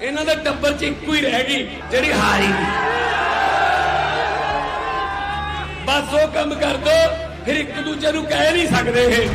ਇਹਨਾਂ ਦੇ ਟੱਬਰ 'ਚ ਇੱਕੋ ਹੀ ਰਹਿ ਗਈ, ਜਿਹੜੀ ਹਾਰੀ ਬਸ ਉਹ ਕੰਮ ਕਰ ਦੋ, ਫਿਰ ਇੱਕ ਦੂਜੇ ਨੂੰ ਕਹਿ ਨਹੀਂ ਸਕਦੇ ਇਹ।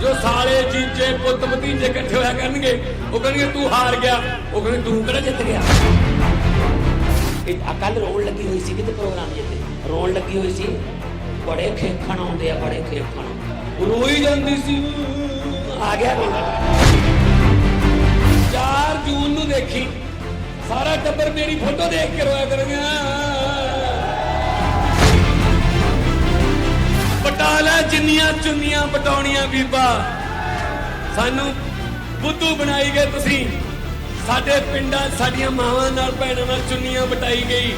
ਜੋ ਸਾਲੇ ਜੀਜੇ, ਪੁੱਤ ਭਤੀਜੇ ਇਕੱਠੇ ਹੋਇਆ ਕਰਨਗੇ, ਉਹ ਕਹਿਣਗੇ ਤੂੰ ਹਾਰ ਗਿਆ। ਉਹ ਕਹਿੰਦੇ, ਤੂੰ ਕਿਹੜਾ ਜਿੱਤ ਗਿਆ? ਇਹ ਅਕਲ ਰੋਣ ਲੱਗੀ ਹੋਈ ਸੀ ਕਿਤੇ ਪ੍ਰੋਗਰਾਮ ਜਿੱਤੇ। ਰੋਣ ਲੱਗੀ ਹੋਈ ਸੀ। ਬੜੇ ਖੇਖਣ ਆਉਂਦੇ ਆ, ਬੜੇ ਖੇਖਣ। ਰੋਈ ਜਾਂਦੀ ਸੀ। ਆ ਗਿਆ ਰੋਣਾ ਸਾਰਾ ਟੱਬਰ ਮੇਰੀ ਫੋਟੋ ਦੇਖ ਕੇ ਰੋਇਆ ਕਰਨਗੇ ਪਟਾਲਾ ਜਿੰਨੀਆਂ ਚੁੰਨੀਆਂ ਪਟਾਉਣੀਆਂ ਬੀਬਾ। ਸਾਨੂੰ ਬੁੱਧੂ ਬਣਾਈ ਗਏ ਤੁਸੀਂ। ਸਾਡੇ ਪਿੰਡਾਂ ਸਾਡੀਆਂ ਮਾਵਾਂ ਨਾਲ ਭੈਣਾਂ ਨਾਲ ਚੁੰਨੀਆਂ ਬਟਾਈ ਗਈ।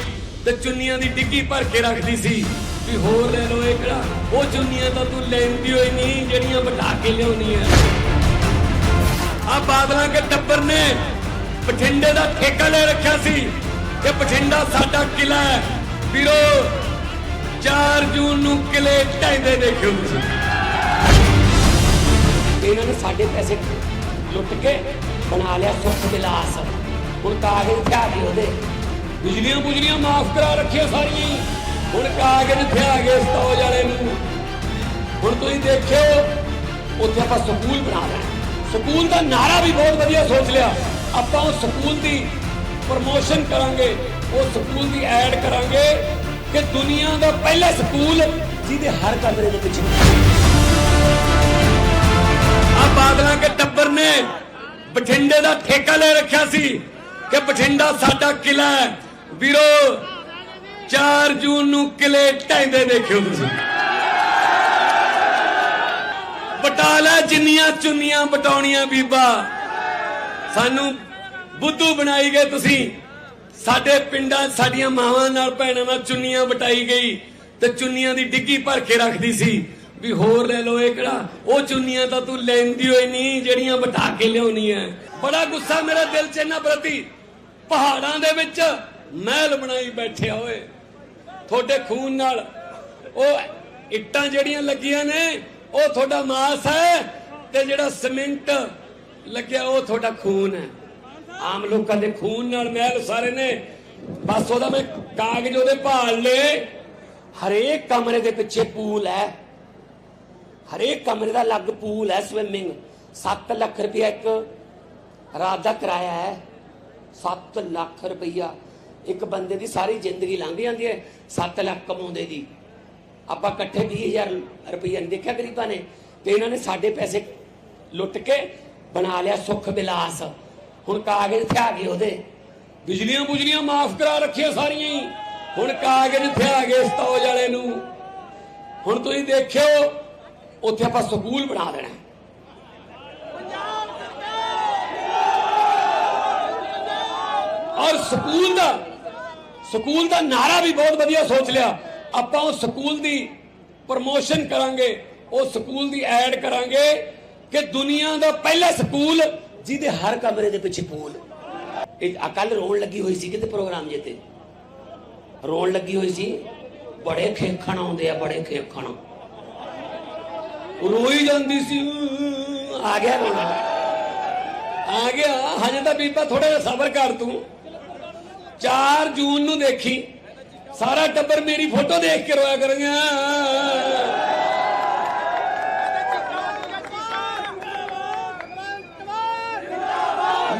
ਤੇ ਚੁੰਨੀਆਂ ਦੀ ਡਿੱਗੀ ਭਰ ਕੇ ਰੱਖਦੀ ਸੀ। ਵੀ ਹੋਰ ਲੈ ਲਓ ਇਹ ਕਿਹੜਾ? ਉਹ ਚੁੰਨੀਆਂ ਤਾਂ ਤੂੰ ਲੈਂਦੀ ਹੋਈ ਨਹੀਂ, ਜਿਹੜੀਆਂ ਬਟਾ ਕੇ ਲਿਆਉਣੀਆਂ। ਆ ਬਾਦਲਾਂ ਕੇ ਟੱਬਰ ਨੇ ਬਠਿੰਡੇ ਦਾ ਠੇਕਾ ਲੈ ਰੱਖਿਆ ਸੀ ਕਿ ਬਠਿੰਡਾ ਸਾਡਾ ਕਿਲਾ ਹੈ। ਵੀਰੋ 4 ਜੂਨ ਨੂੰ ਕਿਲੇ ਢਾਈਦੇ ਦੇਖਿਓ ਤੁਸੀਂ। ਇਹਨਾਂ ਨੇ ਸਾਡੇ ਪੈਸੇ ਲੁੱਟ ਕੇ ਬਣਾ ਲਿਆ ਸੁੱਖ ਵਿਲਾਸ ਹੁਣ ਕਾਗਜ਼ ਤੇ ਆ ਗਏ ਉਹਦੇ। ਬਿਜਲੀਆਂ ਬੁਜਲੀਆਂ ਮਾਫ ਕਰਾ ਰੱਖੀਆਂ ਸਾਰੀਆਂ ਹੀ। ਹੁਣ ਕਾਗਜ਼ ਤੇ ਗਏ ਸਤੌਜ ਵਾਲੇ ਨੂੰ। ਹੁਣ ਤੁਸੀਂ ਦੇਖਿਓ, ਉੱਥੇ ਆਪਾਂ ਸਕੂਲ ਬਣਾ ਲੈਣਾ ਸਕੂਲ ਦਾ ਨਾਰਾ ਵੀ ਬਹੁਤ ਵਧੀਆ ਸੋਚ ਲਿਆ। ਆਪਾਂ ਉਹ ਸਕੂਲ ਦੀ ਪ੍ਰਮੋਸ਼ਨ ਕਰਾਂਗੇ, ਉਹ ਸਕੂਲ ਦੀ ਐਡ ਕਰਾਂਗੇ ਕਿ ਦੁਨੀਆ ਦਾ ਪਹਿਲਾ ਸਕੂਲ ਜਿਹਦੇ ਹਰ ਕਮਰੇ ਦੇ ਵਿੱਚ ਆ ਬਾਦਲਾਂ ਕੇ ਟੱਬਰ ਨੇ ਬਠਿੰਡੇ ਦਾ ਠੇਕਾ ਲੈ ਰੱਖਿਆ ਸੀ ਕਿ ਬਠਿੰਡਾ ਸਾਡਾ ਕਿਲਾ ਹੈ। ਵੀਰੋ 4 ਜੂਨ ਨੂੰ ਕਿਲੇ ਢਾਈਦੇ ਦੇਖਿਓ ਤੁਸੀਂ। ਬਟਾਲਾ ਜਿੰਨੀਆਂ ਚੁੰਨੀਆਂ ਬਟਾਉਣੀਆਂ ਬੀਬਾ ਸਾਨੂੰ ਬੁੱਧੂ ਬਣਾਈ ਗਏ ਤੁਸੀਂ। ਸਾਡੇ ਪਿੰਡਾਂ ਸਾਡੀਆਂ ਮਾਵਾਂ ਨਾਲ ਭੈਣਾਂ ਨਾਲ ਚੁੰਨੀਆਂ ਬਟਾਈ ਗਈ ਤੇ ਚੁੰਨੀਆਂ ਦੀ ਡਿੱਗੀ ਭਰ ਕੇ ਰੱਖਦੀ ਸੀ। ਵੀ ਹੋਰ ਲੈ ਲਓ ਇਹ ਕਿਹੜਾ? ਉਹ ਚੁੰਨੀਆਂ ਤਾਂ ਤੂੰ ਲੈਂਦੀ ਹੋਈ ਨਹੀਂ, ਜਿਹੜੀਆਂ ਬਟਾ ਕੇ ਲਿਆਉਣੀਆਂ ਬੜਾ ਗੁੱਸਾ ਮੇਰੇ ਦਿਲ 'ਚ ਇਹਨਾਂ ਪ੍ਰਤੀ। ਪਹਾੜਾਂ ਦੇ ਵਿੱਚ ਮਹਿਲ ਬਣਾਈ ਬੈਠਿਆ ਓਏ। ਤੁਹਾਡੇ ਖੂਨ ਨਾਲ। ਉਹ ਇੱਟਾਂ ਜਿਹੜੀਆਂ ਲੱਗੀਆਂ ਨੇ, ਉਹ ਤੁਹਾਡਾ ਮਾਸ ਹੈ ਤੇ ਜਿਹੜਾ ਸੀਮੈਂਟ ਲੱਗਿਆ ਉਹ ਤੁਹਾਡਾ ਖੂਨ ਹੈ। ਆਮ ਲੋਕਾਂ ਦੇ ਖੂਨ ਨਾਲ ਮਹਿਲ ਸਾਰੇ ਨੇ। ਬਸ ਉਹਦਾ ਮੈਂ ਕਾਗਜ਼ ਉਹਦੇ ਭਾਲ ਲਏ। ਹਰੇਕ ਕਮਰੇ ਦੇ ਪਿੱਛੇ ਪੂਲ ਹੈ। ਹਰੇਕ ਕਮਰੇ ਦਾ ਅਲੱਗ ਪੂਲ ਹੈ ਸਵਿਮਿੰਗ 7 ਲੱਖ ਰੁਪਇਆ ਇੱਕ ਰਾਤ ਦਾ ਕਿਰਾਇਆ ਹੈ। 7 ਲੱਖ ਰੁਪਇਆ। ਇੱਕ ਬੰਦੇ ਦੀ ਸਾਰੀ ਜ਼ਿੰਦਗੀ ਲੰਘ ਜਾਂਦੀ ਹੈ 7 ਲੱਖ ਕਮਾਉਂਦੇ ਦੀ। ਆਪਾਂ ਇਕੱਠੇ 20000 ਰੁਪਇਆ ਨਹੀਂ ਦੇਖਿਆ ਗਰੀਬਾਂ ਨੇ। ਤੇ ਇਹਨਾਂ ਨੇ ਸਾਡੇ ਪੈਸੇ ਲੁੱਟ ਕੇ ਬਣਾ ਲਿਆ ਸੁੱਖ ਵਿਲਾਸ ਹੁਣ ਕਾਗਜ਼ ਤੇ ਗਏ ਉਹਦੇ। ਬਿਜਲੀਆਂ ਬੁਜਲੀਆਂ ਮਾਫ ਕਰਾ ਰੱਖੀਆਂ ਸਾਰੀਆਂ ਹੀ। ਹੁਣ ਕਾਗਜ਼ ਤੇ ਗਏ ਸਤੌਜ ਵਾਲੇ ਨੂੰ। ਹੁਣ ਤੁਸੀਂ ਦੇਖਿਓ, ਉੱਥੇ ਆਪਾਂ ਸਕੂਲ ਬਣਾ ਦੇਣਾ। ਔਰ ਸਕੂਲ ਦਾ ਸਕੂਲ ਦਾ ਨਾਰਾ ਵੀ ਬਹੁਤ ਵਧੀਆ ਸੋਚ ਲਿਆ। ਆਪਾਂ ਉਹ ਸਕੂਲ ਦੀ ਪ੍ਰਮੋਸ਼ਨ ਕਰਾਂਗੇ, ਉਹ ਸਕੂਲ ਦੀ ਐਡ ਕਰਾਂਗੇ। ਕਿ ਦੁਨੀਆ ਦਾ ਪਹਿਲਾ ਸਕੂਲ ਜਿਹਦੇ ਹਰ ਕਮਰੇ ਦੇ ਪਿੱਛੇ ਪੂਲ। ਇਹ ਅਕਲ ਰੋਣ ਲੱਗੀ ਹੋਈ ਸੀ ਕਿਤੇ ਪ੍ਰੋਗਰਾਮ ਜਿੱਤੇ ਰੋਣ ਲੱਗੀ ਹੋਈ ਸੀ। ਬੜੇ ਖੇਖਣ ਆਉਂਦੇ ਆ, ਬੜੇ ਖੇਖਣ। ਰੋਈ ਜਾਂਦੀ ਸੀ। ਆ ਗਿਆ ਰੋਣਾ। ਆ ਗਿਆ। ਹਜੇ ਤਾਂ ਬੀਬਾ ਥੋੜਾ ਜਿਹਾ ਸਬਰ ਕਰ ਤੂੰ। 4 ਜੂਨ ਨੂੰ ਦੇਖੀ। ਸਾਰਾ ਟੱਬਰ ਮੇਰੀ ਫੋਟੋ ਦੇਖ ਕੇ ਰੋਇਆ ਕਰਨਗੇ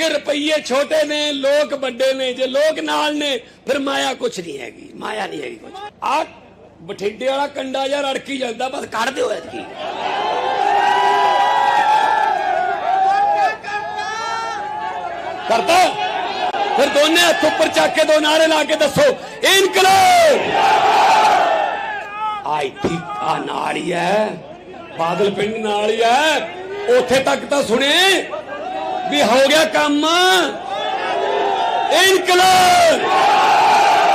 ਕਿ ਰੁਪਈਏ ਛੋਟੇ ਨੇ, ਲੋਕ ਵੱਡੇ ਨੇ, ਜੇ ਲੋਕ ਨਾਲ ਨੇ, ਫਿਰ ਮਾਇਆ ਕੁਛ ਨਹੀਂ ਹੈਗੀ, ਮਾਇਆ ਨਹੀਂ ਹੈਗੀ ਕੁਛ। ਆ ਬਠਿੰਡੇ ਵਾਲਾ ਕੰਡਾ ਜਾਂ ਰੜਕੀ ਜਾਂਦਾ, ਬਸ ਕੱਢ ਦਿਓ ਐਤਕੀ। ਕਰਤਾ? ਫਿਰ ਦੋਨੇ ਹੱਥ ਉੱਪਰ ਚੱਕ ਕੇ ਦੋ ਨਾਰੇ ਲਾ ਕੇ ਦੱਸੋ, ਇਨਕਲਾਬ! ਆਈ ਠੀਕ ਆ ਨਾਲ ਹੀ ਹੈ, ਬਾਦਲ ਪਿੰਡ ਨਾਲ ਹੀ ਹੈ, ਉੱਥੇ ਤੱਕ ਤਾਂ ਸੁਣੇ। ਵੀ ਹੋ ਗਿਆ ਕੰਮ। ਇਨਕਲਾਬ।